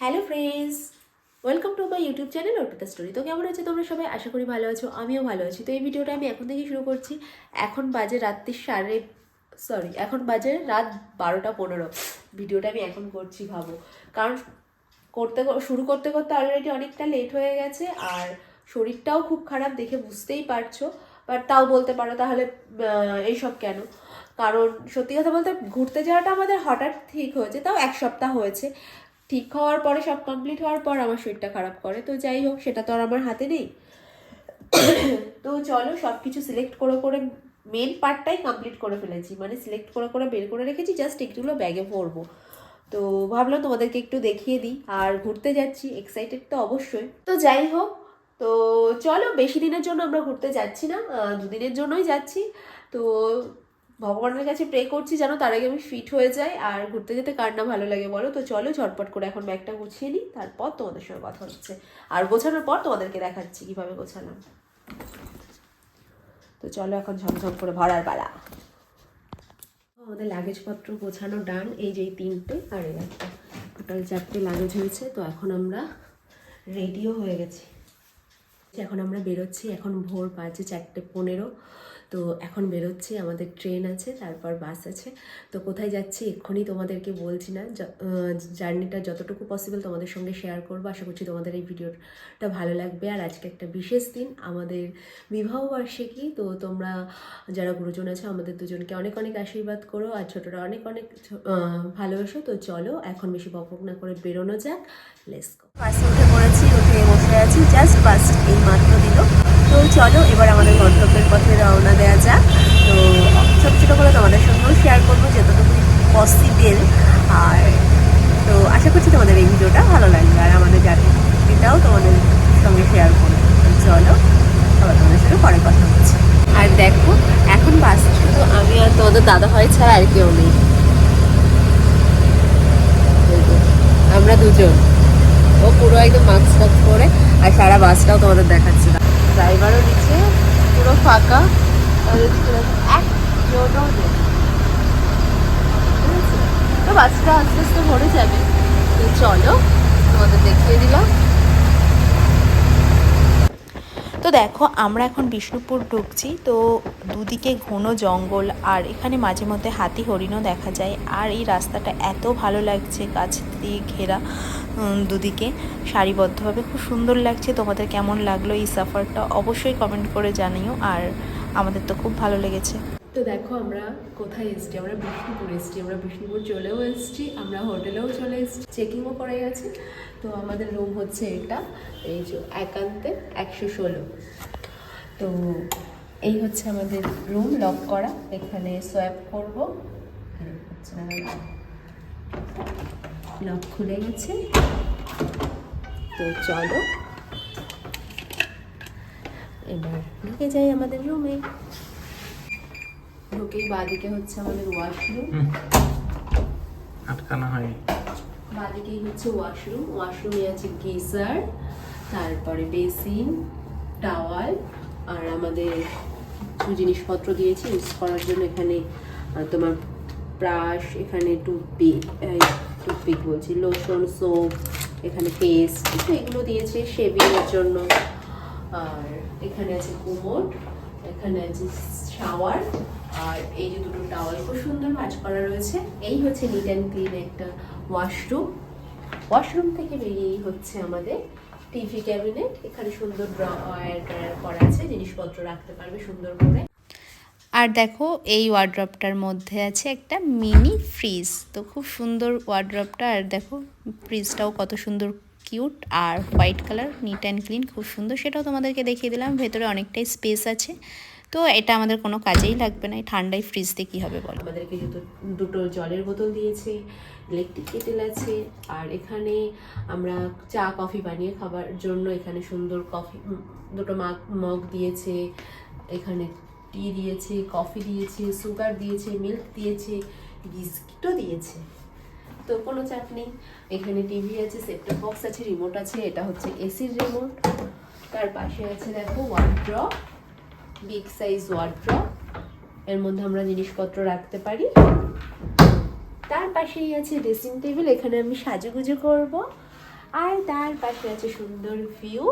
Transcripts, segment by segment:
Hello friends, welcome to my YouTube channel Arpita story. তো কেমন আছে তোমরা সবাই? আশা করি ভালো আছো, আমিও ভালো আছি। তো এই ভিডিওটা আমি এখন থেকে শুরু করছি। এখন বাজে রাত্রি সাড়ে সরি এখন বাজে রাত বারোটা পনেরো। ভিডিওটা আমি এখন করছি, ভাবো। কারণ করতে শুরু করতে করতে অলরেডি অনেকটা লেট হয়ে গেছে আর শরীরটাও খুব খারাপ দেখে বুঝতেই পারছ। বাট তাও বলতে পারো তাহলে এইসব কেন? কারণ সত্যি কথা বলতে ঘুরতে যাওয়াটা আমাদের হঠাৎ ঠিক হয়েছে, তাও এক সপ্তাহ হয়েছে। ঠিক হওয়ার পরে, সব কমপ্লিট হওয়ার পর আমার শরীরটা খারাপ করে। তো যাই হোক, সেটা তো আর আমার হাতে নেই। তো চলো সব কিছু সিলেক্ট করে করে মেন পার্টটাই কমপ্লিট করে ফেলেছি। মানে সিলেক্ট করে করে বের করে রেখেছি জাস্ট একটুগুলো ব্যাগে পরবো তো ভাবলাম তোমাদেরকে একটু দেখিয়ে দিই। আর ঘুরতে যাচ্ছি এক্সাইটেড তো অবশ্যই। তো যাই হোক, তো চলো, বেশি দিনের জন্য আমরা ঘুরতে যাচ্ছি না দুদিনের জন্যই যাচ্ছি। তো ভগবানের কাছে প্রে করছি যেন তার আগে আমি ফিট হয়ে যাই আর ঘুরতে যেতে কার না ভালো লাগে বলো? তো চলো ঝটপট করে এখন ব্যাগটা গুছিয়ে নিই, তারপর তোমাদের সঙ্গে কথা হচ্ছে। আর গোছানোর পর তোমাদেরকে দেখাচ্ছি কীভাবে গোছালাম। তো চলো এখন ঝমঝম করে ভরার পালা। আমাদের লাগেজপত্র গোছানো ডান এই যে তিনটে, আর এই একটা। টোটাল চারটে লাগেজ হয়েছে, তো এখন আমরা রেডিও হয়ে গেছি। এখন আমরা বেরোচ্ছি, এখন ভোর বাজে চারটে পনেরো। তো এখন বেরোচ্ছি, আমাদের ট্রেন আছে, তারপর বাস আছে। তো কোথায় যাচ্ছি এক্ষুনি তোমাদেরকে বলছি না। জার্নিটা যতটুকু পসিবল তোমাদের সঙ্গে শেয়ার করব। আশা করছি তোমাদের এই ভিডিওটা ভালো লাগবে। আর আজকে একটা বিশেষ দিন, আমাদের বিবাহ বার্ষিকী। তো তোমরা যারা গুরুজন আছো, আমাদের দুজনকে অনেক অনেক আশীর্বাদ করো। আর ছোটরা অনেক অনেক ভালোবাসো। তো চলো, এখন বেশি বকবক না করে বেরোনো যাক। লেস পড়েছি, উঠে বসে আছি। জাস্ট বাস এই মাত্র দিল। তো চলো, এবার আমাদের গন্তব্যের পথে রওনা দেওয়া যাক। তো ছোটো ছোটো করে তোমাদের সঙ্গেও শেয়ার করব যতটুকু পসিবেল আর তো আশা করছি তোমাদের এই ভিডিওটা ভালো লাগবে, আর আমাদের জার্নিটাও তোমাদের সঙ্গে শেয়ার করব। চলো, আবার তোমাদের সঙ্গে পরে কথা হচ্ছে। আর দেখো, এখন বাস শুধু আমি আর তোমাদের দাদা হয় ছাড়া আর কেউ নেই। আমরা দুজন। ও পুরো একদম মাস্ক করে আর সারা বাসটাও তোমাদের দেখাচ্ছে। ড্রাইভারও নিচে পুরো ফাঁকা। তো বাসটা আস্তে আস্তে ভরে যাবে। তো চলো, তোমাদের দেখিয়ে দিলাম। তো দেখো, আমরা এখন বিষ্ণুপুর ঢুকছি। তো দুদিকে ঘন জঙ্গল, আর এখানে মাঝে মধ্যে হাতি হরিণও দেখা যায়। আর এই রাস্তাটা এত ভালো লাগছে, গাছ দিয়ে ঘেরা। দুদিকে সারিবদ্ধভাবে। খুব সুন্দর লাগছে। তোমাদের কেমন লাগল এই সাফারটা? অবশ্যই কমেন্ট করে জানিও। আর আমাদের তো খুব ভালো লেগেছে। তো দেখো, আমরা কোথায় এসছি? আমরা বিষ্ণুপুর এসছি। আমরা বিষ্ণুপুর চলেও এসছি। আমরা হোটেলেও চলে এসছি। চেকিংও করাই আছে। তো আমাদের রুম হচ্ছে এটা, এই যে একান্তে একশো ষোলো। তো এই হচ্ছে আমাদের রুম লক করা। এখানে সোয়াপ করব। লক খুলে গেছে। তো চলো। এবার ঢুকে যাই আমাদের রুমে ঢুকেই বাদিকে হচ্ছে আমাদের ওয়াশরুম আটকানো হয় বাদিকেই হচ্ছে ওয়াশরুম ওয়াশরুমে আছে গিজার তারপরে বেসিন টাওয়াল আর আমাদের কিছু জিনিসপত্র দিয়েছি। ইউজ করার জন্য এখানে তোমার ব্রাশ, এখানে টুথপিক টুথপিক বলছি লোশন সোপ এখানে পেস্ট তো এগুলো দিয়েছে শেভিংয়ের জন্য। আর এখানে আছে কুমোট এখানে আছে শাওয়ার আর এই যে দুটো টাওয়াল খুব সুন্দর ম্যাচ করা রয়েছে। এই হচ্ছে নিট অ্যান্ড ক্লিন একটা ওয়াশরুম ওয়াশরুম থেকে বেরিয়েই হচ্ছে আমাদের টিভি ক্যাবিনেট এখানে সুন্দর ড্রয়ার ট্রয়ার করা আছে, জিনিসপত্র রাখতে পারবে সুন্দর করে। আর দেখো এই ওয়ার্ড্রপটার মধ্যে আছে একটা মিনি ফ্রিজ তো খুব সুন্দর ওয়ার্ড্রপটা আর দেখো ফ্রিজটাও কত সুন্দর cute R white colour neat and clean খুব সুন্দর। সেটাও তোমাদেরকে দেখিয়ে দিলাম, ভেতরে অনেকটাই স্পেস আছে। তো এটা আমাদের কোনো কাজেই লাগবে না ঠান্ডায় ফ্রিজ দিয়ে কী হবে বলো? আমাদেরকে যেহেতু দুটো জলের বোতল দিয়েছে ইলেকট্রিক কেটেল আছে, আর এখানে আমরা চা কফি বানিয়ে খাবার জন্য এখানে সুন্দর কফি দুটো মাগ, মগ দিয়েছে, এখানে টি দিয়েছে কফি দিয়েছে সুগার দিয়েছে মিল্ক দিয়েছে বিস্কিটও দিয়েছে। তো কোনো চাপ নেই। এখানে টিভি আছে সেটটপ বক্স আছে রিমোট আছে, এটা হচ্ছে এসির রিমোট তার পাশে আছে দেখো ওয়ার্ড্রপ বিগ সাইজ ওয়ার্ড্রপ এর মধ্যে আমরা জিনিসপত্র রাখতে পারি। তার পাশেই আছে ড্রেসিং টেবিল এখানে আমি সাজুগুজু করব। আর তার পাশে আছে সুন্দর view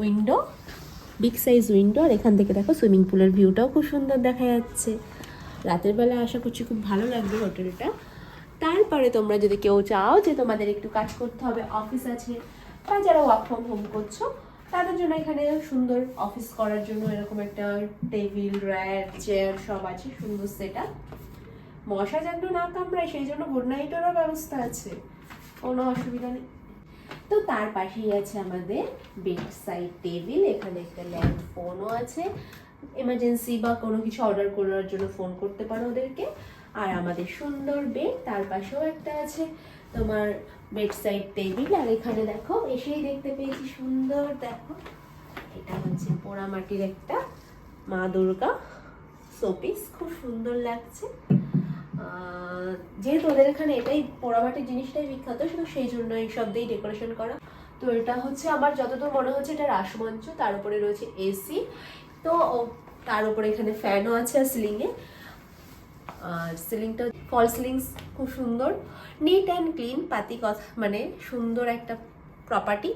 window big size window আর এখান থেকে দেখো সুইমিং পুলের ভিউটাও খুব সুন্দর দেখা যাচ্ছে। রাতের বেলা আশা করছি খুব ভালো লাগবে হোটেলটা। তারপরে তোমরা যদি কেউ চাও যে তোমাদের একটু কাজ করতে হবে অফিস আছে বা যারা ওয়ার্ক ফ্রম হোম করছ, তাদের জন্য এখানে সুন্দর অফিস করার জন্য এরকম একটা টেবিল র্যাক চেয়ার সব আছে, সুন্দর সেটা মশা যেন না কামড়ায়, সেই জন্য গুড নাইটেরও ব্যবস্থা আছে। কোনো অসুবিধা নেই। তো তার পাশেই আছে আমাদের বেড সাইড টেবিল এখানে একটা ল্যান্ড ফোনও আছে। এমার্জেন্সি বা কোনো কিছু অর্ডার করার জন্য ফোন করতে পারো ওদেরকে। আর আমাদের সুন্দর বেড তার পাশেও একটা আছে তোমার বেড সাইড টেবিল আর এখানে দেখো, এসেই দেখতে পেয়েছি সুন্দর, দেখো। এটা হচ্ছে পোড়ামাটির একটা মা দুর্গা শোপিস। খুব সুন্দর লাগছে। যেহেতু ওদের এখানে এটাই পোড়ামাটির জিনিসটাই বিখ্যাত, শুধু সেই জন্য এই সব দিয়েই ডেকোরেশন করা। তো এটা হচ্ছে আমার যতদূর মনে হচ্ছে এটা রাসমঞ্চ, তার উপরে রয়েছে এসি তো তার উপরে এখানে ফ্যানও আছে আর সিলিংয়ে আর সিলিংটা ফল সিলিংস খুব সুন্দর। নিট অ্যান্ড ক্লিন পাতি কথা মানে সুন্দর একটা প্রপার্টি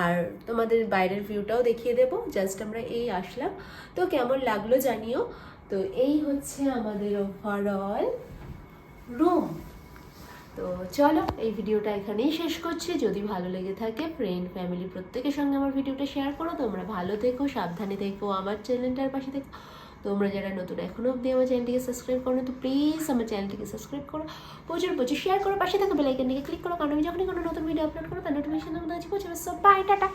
আর তোমাদের বাইরের ভিউটাও দেখিয়ে দেবো জাস্ট আমরা এই আসলাম। তো কেমন লাগল জানিও। তো এই হচ্ছে আমাদের ওভারঅল রুম তো চলো, এই ভিডিওটা এখানেই শেষ করছি। যদি ভালো লেগে থাকে ফ্রেন্ড ফ্যামিলি প্রত্যেকের সঙ্গে আমার ভিডিওটা শেয়ার করো। তোমরা ভালো থেকো, সাবধানে থেকো, আমার চ্যানেলটার পাশে থেকো। তোমরা যারা নতুন এখনও অবধি আমার চ্যানেলটিকে সাবস্ক্রাইব করো না তো প্লিজ আমার চ্যানেলটিকে সাবস্ক্রাইব করো। প্রচুর প্রচুর শেয়ার করো। পাশে থাকা বেলাইকনটিকে ক্লিক করো। কারণ আমি যখনই কোনো নতুন ভিডিও আপলোড করো তার নোটিফিকেশন তোমাদের কাছে পৌঁছাবে। Bye tata.